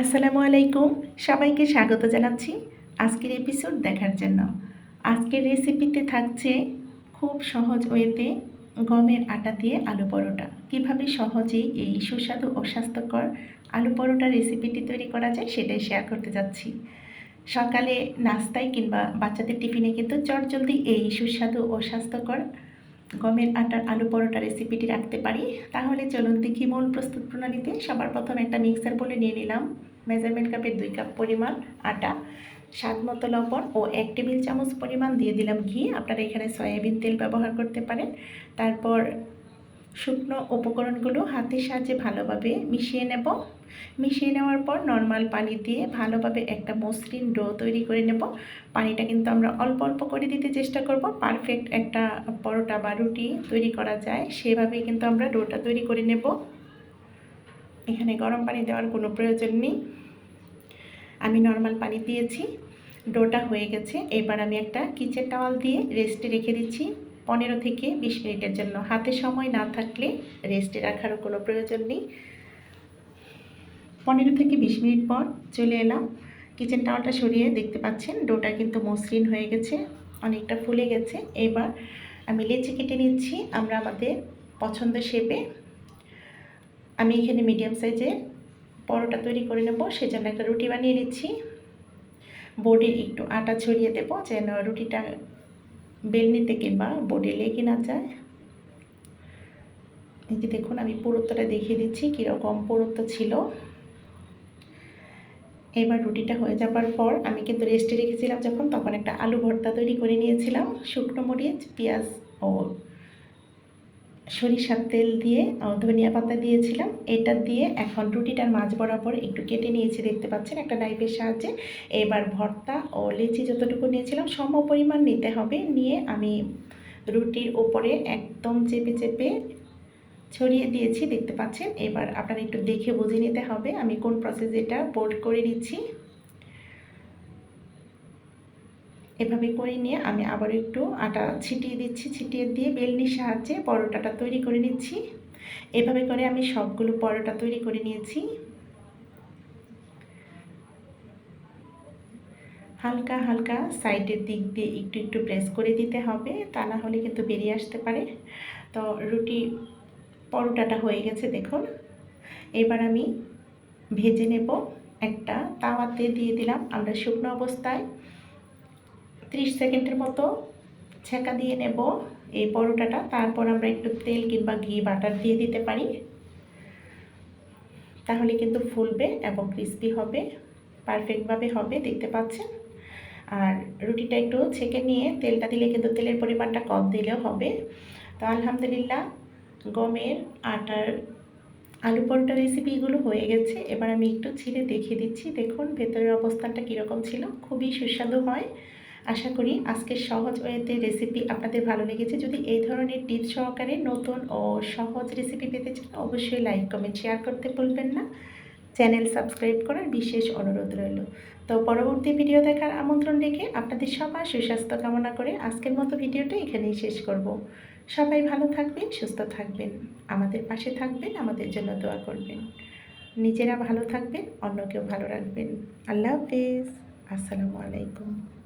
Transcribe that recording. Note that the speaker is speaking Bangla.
আসসালামু আলাইকুম। সবাইকে স্বাগত জানাচ্ছি আজকের এপিসোড দেখার জন্য। আজকের রেসিপিতে থাকছে খুব সহজ ওয়েতে গমের আটা দিয়ে আলু পরোটা। কীভাবে সহজেই এই সুস্বাদু ও স্বাস্থ্যকর আলু পরোটা রেসিপিটি তৈরি করা যায় সেটাই শেয়ার করতে যাচ্ছি। সকালে নাস্তায় কিংবা বাচ্চাদের টিফিনে কিন্তু চটজলদি এই সুস্বাদু ও স্বাস্থ্যকর গমের আটার আলু পরোটা রেসিপিটি রাখতে পারি। তাহলে চলুন দেখি মূল প্রস্তুত প্রণালীতে সবার প্রথম একটা মিক্সার বলে নিয়ে নিলাম। মেজারমেন্ট কাপের দুই কাপ পরিমাণ আটা, স্বাদ মতো লবণ ও এক টেবিল চামচ পরিমাণ দিয়ে দিলাম ঘি। আপনারা এখানে সয়াবিন তেল ব্যবহার করতে পারেন। তারপর শুকনো উপকরণগুলো হাতের সাহায্যে ভালোভাবে মিশিয়ে নেব। মিশিয়ে নেওয়ার পর নর্মাল পানি দিয়ে ভালোভাবে একটা মসৃণ ডো তৈরি করে নেব। পানিটা কিন্তু আমরা অল্প অল্প করে দিতে চেষ্টা করব। পারফেক্ট একটা পরোটা বা রুটি তৈরি করা যায়। সেভাবেই কিন্তু আমরা ডোটা তৈরি করে নেব। এখানে গরম পানি দেওয়ার কোনো প্রয়োজন নেই। আমি নর্মাল পানি দিয়েছি, ডোটা হয়ে গেছে। এবার আমি একটা কিচেন টাওয়াল দিয়ে রেস্টে রেখে দিচ্ছি। পনেরো থেকে বিশ মিনিটের জন্য। হাতে সময় না থাকলে রেস্টে রাখারও কোনো প্রয়োজন নেই। পনেরো থেকে বিশ মিনিট পর চলে এলাম। কিচেন টাওয়ালটা সরিয়ে দেখতে পাচ্ছেন, ডোটা কিন্তু মসৃণ হয়ে গেছে, অনেকটা ফুলে গেছে। এবার আমি লেচি কেটে নিচ্ছি। আমরা আমাদের পছন্দ শেপে আমি এখানে মিডিয়াম সাইজে পরোটা তৈরি করে নেব, সেজন্য একটা রুটি বানিয়ে নিচ্ছি। বোর্ডে একটু আটা ছড়িয়ে দেবো, যেন রুটিটা বেলনিতে কিংবা বোর্ডে লেগে না যায়। এই যে দেখুন, আমি পুরুত্বটা দেখিয়ে দিচ্ছি, কীরকম পুরুত্ব ছিল। এবার রুটিটা হয়ে যাবার পর আমি কিন্তু রেস্টে রেখেছিলাম যখন, তখন একটা আলু ভর্তা তৈরি করে নিয়েছিলাম, শুকনো মরিচ, পেঁয়াজ ও সরিষার তেল দিয়ে ধনিয়া পাতা দিয়েছিলাম। এটা দিয়ে এখন রুটিটার মাছ বরাবর একটু কেটে নিয়েছি, দেখতে পাচ্ছেন একটা নাইফের সাহায্যে। এবার ভর্তা ও লিচি যতটুকু নিয়েছিলাম, সম পরিমাণ নিতে হবে। নিয়ে আমি রুটির ওপরে একদম চেপে চেপে ছড়িয়ে দিয়েছি, দেখতে পাচ্ছেন। এবার আপনারা একটু দেখে বুঝে নিতে হবে আমি কোন প্রসেস এটা বোল্ড করে নিচ্ছি। এভাবে করে নিয়ে আমি আবার একটু আটা ছিটিয়ে দিচ্ছি, ছিটিয়ে দিয়ে বেলনির সাহায্যে পরোটাটা তৈরি করে নিচ্ছি। এভাবে করে আমি সবগুলো পরোটা তৈরি করে নিয়েছি। হালকা হালকা সাইডের দিক দিয়ে একটু একটু প্রেস করে দিতে হবে, তা না হলে কিন্তু বেরিয়ে আসতে পারে। তো রুটি পরোটাটা হয়ে গেছে দেখুন। এবার আমি ভেজে নেব একটা তাওয়াতে দিয়ে দিলাম আমরা শুকনো অবস্থায়। ত্রিশ সেকেন্ডের মতো ছেঁকা দিয়ে নেব এই পরোটাটা। তারপর আমরা একটু তেল কিংবা ঘি, বাটার দিয়ে দিতে পারি। তাহলে কিন্তু ফুলবে এবং ক্রিস্পি হবে পারফেক্টভাবে হবে, দেখতে পাচ্ছেন? আর রুটিটা একটু ছেঁকে নিয়ে তেলটা দিলে কিন্তু তেলের পরিমাণটা কম দিলেও হবে। তো আলহামদুলিল্লাহ গমের আটার আলু পরোটা রেসিপিগুলো হয়ে গেছে। এবার আমি একটু ছিঁড়ে দেখিয়ে দিচ্ছি। দেখুন, ভেতরের অবস্থানটা কীরকম ছিল? খুবই সুস্বাদু হয়। আশা করি আজকের সহজ ওয়েতে রেসিপি আপনাদের ভালো লেগেছে। যদি এই ধরনের টিপস সহকারে নতুন ও সহজ রেসিপি পেতে চান, অবশ্যই লাইক কমেন্ট শেয়ার করতে ভুলবেন না। চ্যানেল সাবস্ক্রাইব করার বিশেষ অনুরোধ রইল। তো পরবর্তী ভিডিও দেখার আমন্ত্রণ রেখে আপনাদের সবার সুস্বাস্থ্য কামনা করে আজকের মতো ভিডিওটা এখানেই শেষ করব। সবাই ভালো থাকবেন, সুস্থ থাকবেন। আমাদের পাশে থাকবেন, আমাদের জন্য দোয়া করবেন। নিজেরা ভালো থাকবেন, অন্যকেও ভালো রাখবেন। আল্লাহ হাফেজ। আসসালামু আলাইকুম।